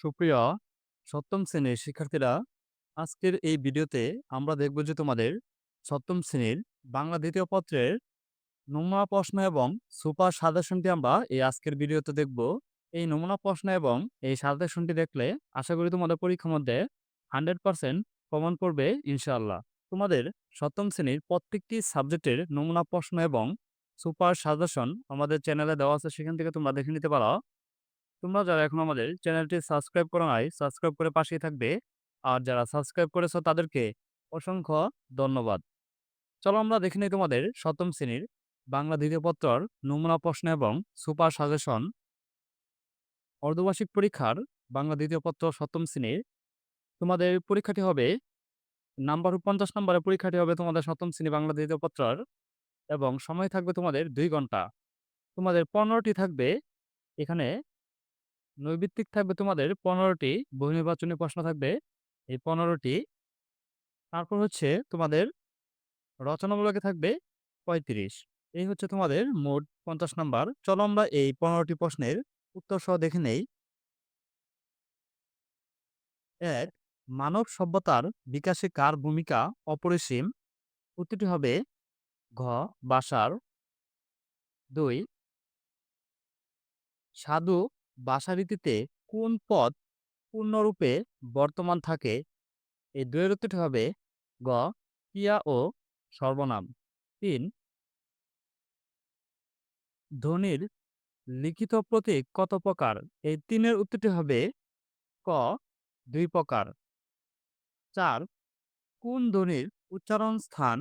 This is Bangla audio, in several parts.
সুপ্রিয়, সপ্তম শ্রেণির শিক্ষার্থীরা, আজকের এই ভিডিওতে আমরা দেখব যে তোমাদের সপ্তম শ্রেণির বাংলা দ্বিতীয় পত্রের নমুনা প্রশ্ন এবং সুপার সাজেশনটি আমরা এই আজকের ভিডিওতে দেখব। এই নমুনা প্রশ্ন এবং এই সাজেশনটি দেখলে আশা করি তোমাদের পরীক্ষার মধ্যে হান্ড্রেড পার্সেন্ট প্রমাণ পড়বে ইনশাআল্লাহ। তোমাদের সপ্তম শ্রেণির প্রত্যেকটি সাবজেক্টের নমুনা প্রশ্ন এবং সুপার সাজেশন আমাদের চ্যানেলে দেওয়া আছে, সেখান থেকে তোমরা দেখে নিতে পারো। তোমরা যারা এখন আমাদের চ্যানেলটি সাবস্ক্রাইব করো নাই, সাবস্ক্রাইব করে পাশেই থাকবে। আর যারা সাবস্ক্রাইব করেছ তাদেরকে অসংখ্য ধন্যবাদ। চলো আমরা দেখে নিই তোমাদের সপ্তম শ্রেণির বাংলা দ্বিতীয় পত্রর নমুনা প্রশ্ন এবং সুপার সাজেশন। অর্ধবার্ষিক পরীক্ষার বাংলা দ্বিতীয় পত্র সপ্তম শ্রেণির তোমাদের পরীক্ষাটি হবে নাম্বার পঞ্চাশ নম্বরের পরীক্ষাটি হবে তোমাদের সপ্তম শ্রেণি বাংলা দ্বিতীয় পত্রর এবং সময় থাকবে তোমাদের দুই ঘণ্টা। তোমাদের পনেরোটি থাকবে এখানে নৈবিত্তিক থাকবে তোমাদের পনেরোটি বহু নির্বাচনী প্রশ্ন থাকবে। এই পনেরোটি তারপর হচ্ছে তোমাদের রচনামূলকে থাকবে পঁয়ত্রিশ। এই হচ্ছে তোমাদের মোট পঞ্চাশ নাম্বার। চলো আমরা এই পনেরোটি প্রশ্নের উত্তর সহ দেখে নেই। এক, মানব সভ্যতার বিকাশে কার ভূমিকা অপরিসীম? উত্তরটি হবে ঘ, বাসার। দুই, সাধু ভাষারীতিতে কোন পদ পূর্ণরূপে বর্তমান থাকে? এই দুয়ের উত্তরটি হবে গ, ক্রিয়া ও সর্বনাম। তিন, ধ্বনির লিখিত প্রতীক কত প্রকার? এই তিনের উত্তরটি হবে ক, দুই প্রকার। চার, কোন ধ্বনির উচ্চারণ স্থান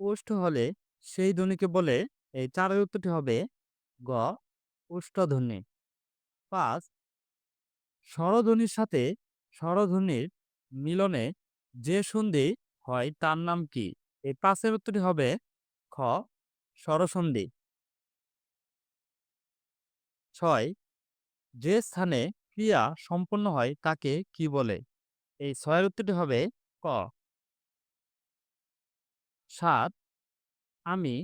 ওষ্ঠ হলে সেই ধ্বনিকে বলে? এই চারের উত্তরটি হবে গ উষ্টধ্বনি পাঁচ স্বরধ্বনির সাথে স্বরধ্বনির মিলনে যে সন্ধি হয় তার নাম কি? এই পাঁচের উত্তরটি হবে খ, স্বরসন্ধি। ছয় যে স্থানে ক্রিয়া সম্পন্ন হয় তাকে কি বলে? এই ছয়ের উত্তরটি হবে ক। সাত আমি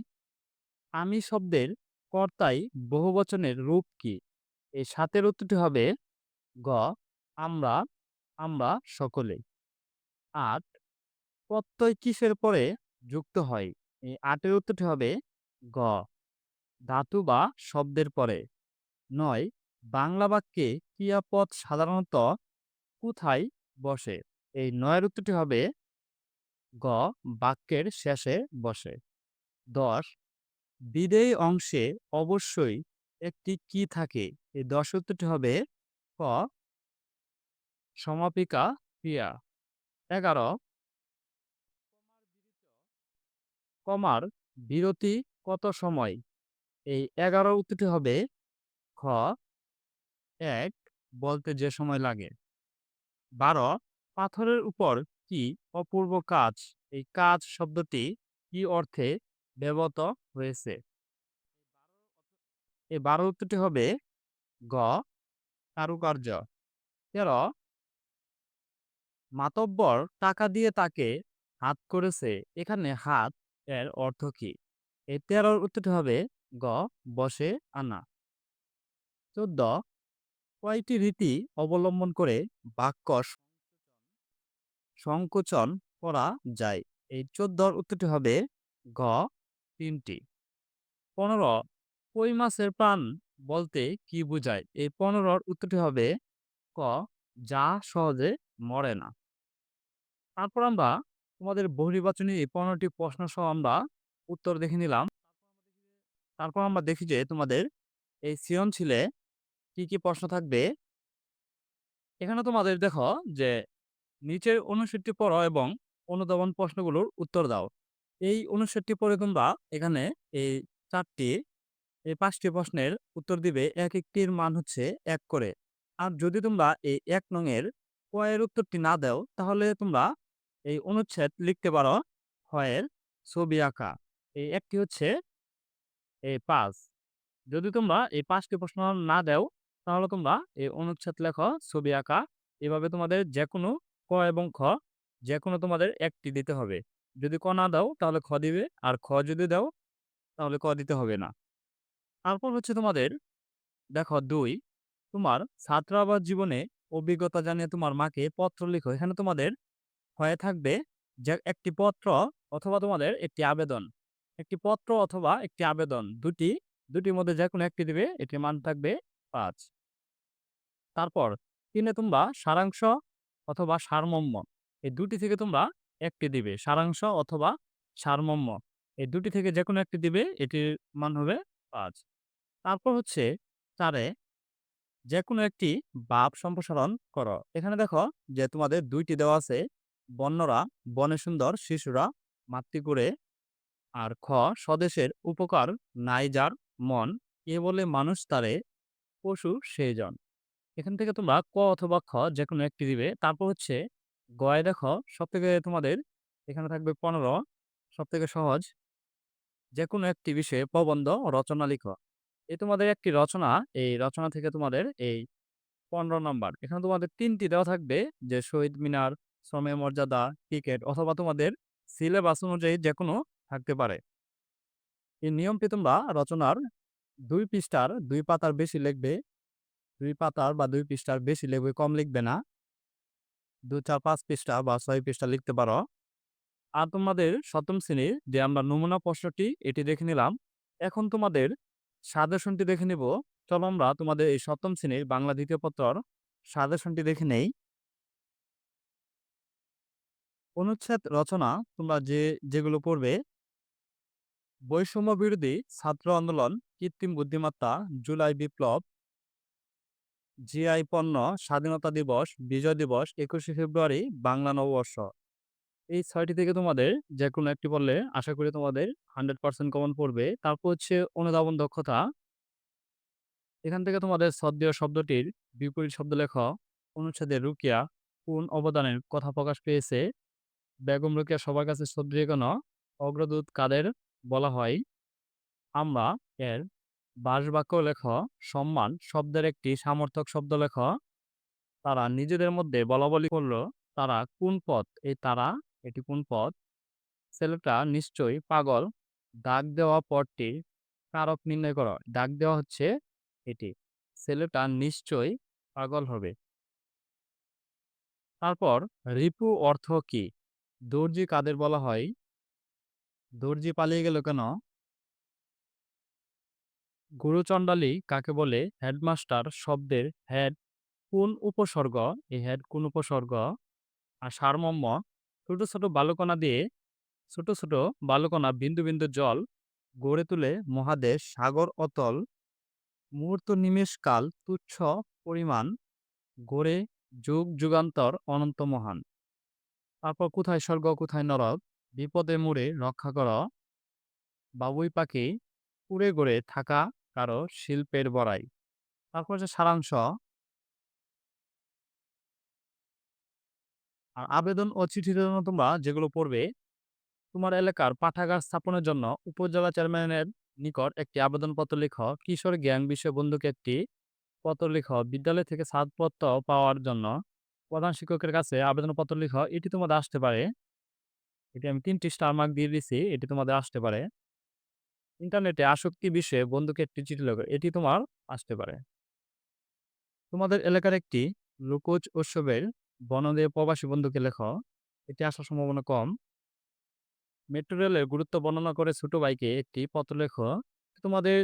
আমি শব্দের কর্তাই বহুবচনের রূপ কি? এই সাতের উত্তরটি হবে গ, আমরা আমরা সকলে আট, প্রত্যয় কিসের পরে যুক্ত হয়? এই আটের উত্তরটি হবে গ, ধাতু বা শব্দের পরে। নয়, বাংলা বাক্যে ক্রিয়াপদ সাধারণত কোথায় বসে? এই নয়ের উত্তরটি হবে গ, বাক্যের শেষে বসে। দশ, বিদেয়ী অংশে অবশ্যই একটি কি থাকে? এই দশ উত্তরটি হবে ক। সমাপিকা ক্রিয়া। এগারো। কমার বিরতি। কত সময়? এই এগারো উত্তরটি হবে খ। এক, বলতে যে সময় লাগে। বারো, পাথরের উপর কি অপূর্ব কাজ? এই কাজ শব্দটি কি অর্থে ব্যবহৃত হয়েছে? এই বারো উত্তরটি হবে গ, কারুকার্য। তেরো, মাতব্বর, টাকা দিয়ে তাকে হাত করেছে। এখানে হাত এর অর্থ কি? এই তেরোর উত্তরটি হবে গ, বসে আনা। চোদ্দ, কয়টি রীতি অবলম্বন করে বাক্য সংকোচন করা যায়? এই চোদ্দর উত্তরটি হবে গ, তিনটি। পনেরো, কই মাছের প্রাণ বলতে কি বোঝায়? এই পনেরোর উত্তরটি হবে ক, যা সহজে মরে না। তারপর আমরা তোমাদের বহুনির্বাচনী এই পনেরোটি প্রশ্ন সহ আমরা উত্তর দেখে নিলাম। তারপর আমরা দেখি যে তোমাদের এই সৃজনশীলে কি কি প্রশ্ন থাকবে? এখানে তোমাদের দেখো যে নিচের অনুচ্ছেদটি পড়ো এবং অনুধাবন প্রশ্নগুলোর উত্তর দাও। এই অনুচ্ছেদটি পড়ে তোমরা এখানে এই চারটি এই পাঁচটি প্রশ্নের উত্তর দিবে এক একটির মান হচ্ছে এক করে। আর যদি তোমরা এই এক নংয়ের কয়ের উত্তরটি না দাও, তাহলে তোমরা এই অনুচ্ছেদ লিখতে পারো হয়ের ছবি আঁকা। এই একটি হচ্ছে এই পাঁচ। যদি তোমরা এই পাঁচটি প্রশ্ন না দাও, তাহলে তোমরা এই অনুচ্ছেদ লেখ ছবি আঁকা। এভাবে তোমাদের যে কোনো ক এবং খ যে কোনো তোমাদের একটি দিতে হবে। যদি ক না দাও, তাহলে খ দিবে। আর খ যদি দাও, তাহলে ক দিতে হবে না। তারপর হচ্ছে তোমাদের, দেখো দুই, তোমার ছাত্রাবাস জীবনে অভিজ্ঞতা জানিয়ে তোমার মাকে পত্র লিখো। এখানে তোমাদের হয়ে থাকবে যে একটি পত্র অথবা তোমাদের একটি আবেদন। একটি পত্র অথবা একটি আবেদন, দুটি, দুটির মধ্যে যে কোনো একটি দিবে, এটির মান থাকবে পাঁচ। তারপর তিনে তোমরা সারাংশ অথবা সারমর্ম, এই দুটি থেকে তোমরা একটি দিবে, সারাংশ অথবা সারমর্ম, এই দুটি থেকে যে কোনো একটি দিবে, এটির মান হবে পাঁচ। তারপর হচ্ছে চারে যে কোনো একটি বাপ সম্প্রসারণ করো। এখানে দেখো যে তোমাদের দুইটি দেওয়া আছে, বন্যরা, বনে সুন্দর, শিশুরা মাতৃকুরে আর খ, স্বদেশের উপকার, নাই যার মন। এ বলে মানুষ তারে পশু সেই জন এখান থেকে তোমরা ক অথবা খ যে কোনো একটি দিবে। তারপর হচ্ছে গয় দেখো সব থেকে তোমাদের এখানে থাকবে পনেরো। সব থেকে সহজ যে কোনো একটি বিষয়ে প্রবন্ধ, রচনা লিখো। এই তোমাদের একটি রচনা, এই রচনা থেকে তোমাদের এই পনেরো নম্বর। এখানে তোমাদের তিনটি দেওয়া থাকবে, যে শহীদ মিনার, শ্রমের মর্যাদা ক্রিকেট অথবা তোমাদের সিলেবাস অনুযায়ী যে কোনো থাকতে পারে। এই নিয়মটি তোমরা রচনার দুই পৃষ্ঠার দুই পাতার বেশি লিখবে, দুই পাতার বা দুই পৃষ্ঠার বেশি লিখবে, কম লিখবে না। দু চার, পাঁচ পৃষ্ঠা বা ছয় পৃষ্ঠা লিখতে পারো। আর তোমাদের সপ্তম শ্রেণির যে আমরা নমুনা প্রশ্নটি, এটি দেখে নিলাম। এখন তোমাদের সাজেশনটি দেখে নিব। চলো আমরা তোমাদের এই সপ্তম শ্রেণির বাংলা দ্বিতীয় পত্রর সাজেশনটি দেখে নেই। অনুচ্ছেদ রচনা, তোমরা যে, যেগুলো পড়বে। বৈষম্য বিরোধী ছাত্র আন্দোলন, কৃত্রিম বুদ্ধিমত্তা, জুলাই বিপ্লব। জিআই পণ্য, স্বাধীনতা দিবস, বিজয় দিবস, একুশে ফেব্রুয়ারি, বাংলা নববর্ষ। এই ছয়টি থেকে তোমাদের যে কোনো একটি বললে আশা করি তোমাদের হান্ড্রেড পার্সেন্ট কমন পড়বে। তারপর হচ্ছে অনুধাবন দক্ষতা। এখান থেকে তোমাদের সদ্য শব্দটির বিপরীত শব্দ লেখ অনুচ্ছেদের রুকিয়া কোন অবদানের কথা প্রকাশ পেয়েছে। বেগম রুকিয়া সবার কাছে শ্রদ্ধেয় কেন? অগ্রদূত কাদের বলা হয়? আমরা এর বাসবাক্য লেখ, সম্মান শব্দের একটি সামর্থক শব্দ লেখ। তারা নিজেদের মধ্যে বলাবলি করল, তারা কোন পথ এই তারা এটি কোন পথ ছেলেটা নিশ্চয়ই পাগল। দাগ দেওয়া পথটির কারক নির্ণয় করো দাগ দেওয়া হচ্ছে এটি। ছেলেটা নিশ্চয়ই পাগল হবে। তারপর রিপু অর্থ কি? দর্জি কাদের বলা হয়? দর্জি পালিয়ে গেল কেন? গুরুচণ্ডালী কাকে বলে? হেডমাস্টার শব্দের হেড কোন উপসর্গ? এই হেড কোন উপসর্গ? আর সারমর্ম ছোট ছোট বালুকণা দিয়ে ছোট ছোট বালুকণা বিন্দু বিন্দু জল গড়ে তুলে মহাদেশ, সাগর, অতল মুহূর্ত নিমেষকাল তুচ্ছ পরিমাণ গড়ে যুগ, যুগান্তর, অনন্ত, মহান। তারপর কোথায় স্বর্গ, কোথায় নরক? বিপদে মুড়ে রক্ষা কর। বাবুই পাখি উড়ে গড়ে থাকা কারও শিল্পের বড়াই। তারপর হচ্ছে সারাংশ আর আবেদন ও চিঠির জন্য তোমরা যেগুলো পড়বে, তোমার এলাকার পাঠাগার স্থাপনের জন্য উপজেলা চেয়ারম্যানের নিকট একটি আবেদনপত্র লিখ। কিশোর জ্ঞান বিষয় বন্ধুকে একটি পত্র লিখ। বিদ্যালয় থেকে ছাড়পত্র পাওয়ার জন্য প্রধান শিক্ষকের কাছে আবেদনপত্র লিখ। এটি তোমাদের আসতে পারে। এটি আমি তিনটি স্টার মার্ক দিয়ে দিছি এটি তোমাদের আসতে পারে। ইন্টারনেটে আসক্তি বিষয়ে বন্ধুকে একটি চিঠি লেখ। এটি তোমার আসতে পারে। তোমাদের এলাকার একটি লোকজ উৎসবের বনদেয় প্রবাসী বন্ধুকে লেখ, এটি আসার সম্ভাবনা কম। মেট্রো রেলের গুরুত্ব বর্ণনা করে ছোট ভাইকে একটি পত্র লেখ তোমাদের,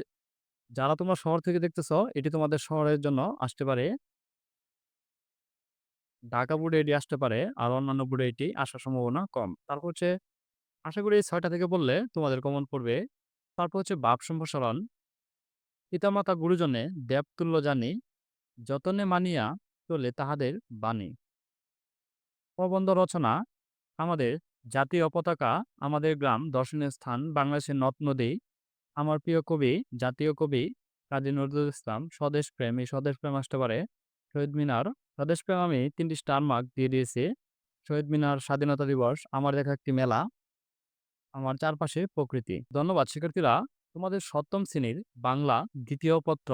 যারা তোমার শহর থেকে দেখতেছ, এটি তোমাদের শহরের জন্য আসতে পারে। ঢাকা বোর্ডে এটি আসতে পারে, আর অন্যান্য বোর্ডে এটি আসার সম্ভাবনা কম। তারপর হচ্ছে, আশা করি ছয়টা থেকে বললে তোমাদের কমন পড়বে তারপর হচ্ছে বাপ সম্প্রসারণ। পিতামাতা গুরুজনে দেবতুল্য জানি, যতনে মানিয়া চলে তাহাদের বাণী। প্রবন্ধ রচনা, আমাদের জাতীয় পতাকা, আমাদের গ্রাম দর্শনীয় স্থান, বাংলাদেশের নদ, নদী। আমার প্রিয় কবি, জাতীয় কবি কাজী নজরুল ইসলাম, স্বদেশ প্রেম, এই স্বদেশ প্রেম আসতে পারে। শহীদ মিনার, স্বদেশ প্রেম আমি তিনটি স্টার মার্ক দিয়ে দিয়েছি। শহীদ মিনার স্বাধীনতা দিবস, আমার দেখা একটি মেলা। আমার চারপাশে প্রকৃতি। ধন্যবাদ শিক্ষার্থীরা। তোমাদের সপ্তম শ্রেণির বাংলা দ্বিতীয় পত্র।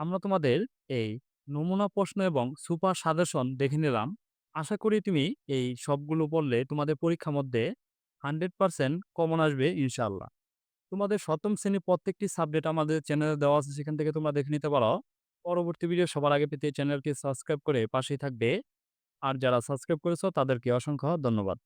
আমরা তোমাদের এই নমুনা প্রশ্ন এবং সুপার সাজেশন দেখে নিলাম। আশা করি তুমি এই সবগুলো পড়লে তোমাদের পরীক্ষার মধ্যে হান্ড্রেড পার্সেন্ট কমন আসবে ইনশাল্লাহ তোমাদের সপ্তম শ্রেণির প্রত্যেকটি সাবজেক্ট আমাদের চ্যানেলে দেওয়া আছে, সেখান থেকে তোমরা দেখে নিতে পারো। পরবর্তী ভিডিও সবার আগে পেতে চ্যানেলটি সাবস্ক্রাইব করে পাশেই থাকবে। আর যারা সাবস্ক্রাইব করেছ তাদেরকে অসংখ্য ধন্যবাদ।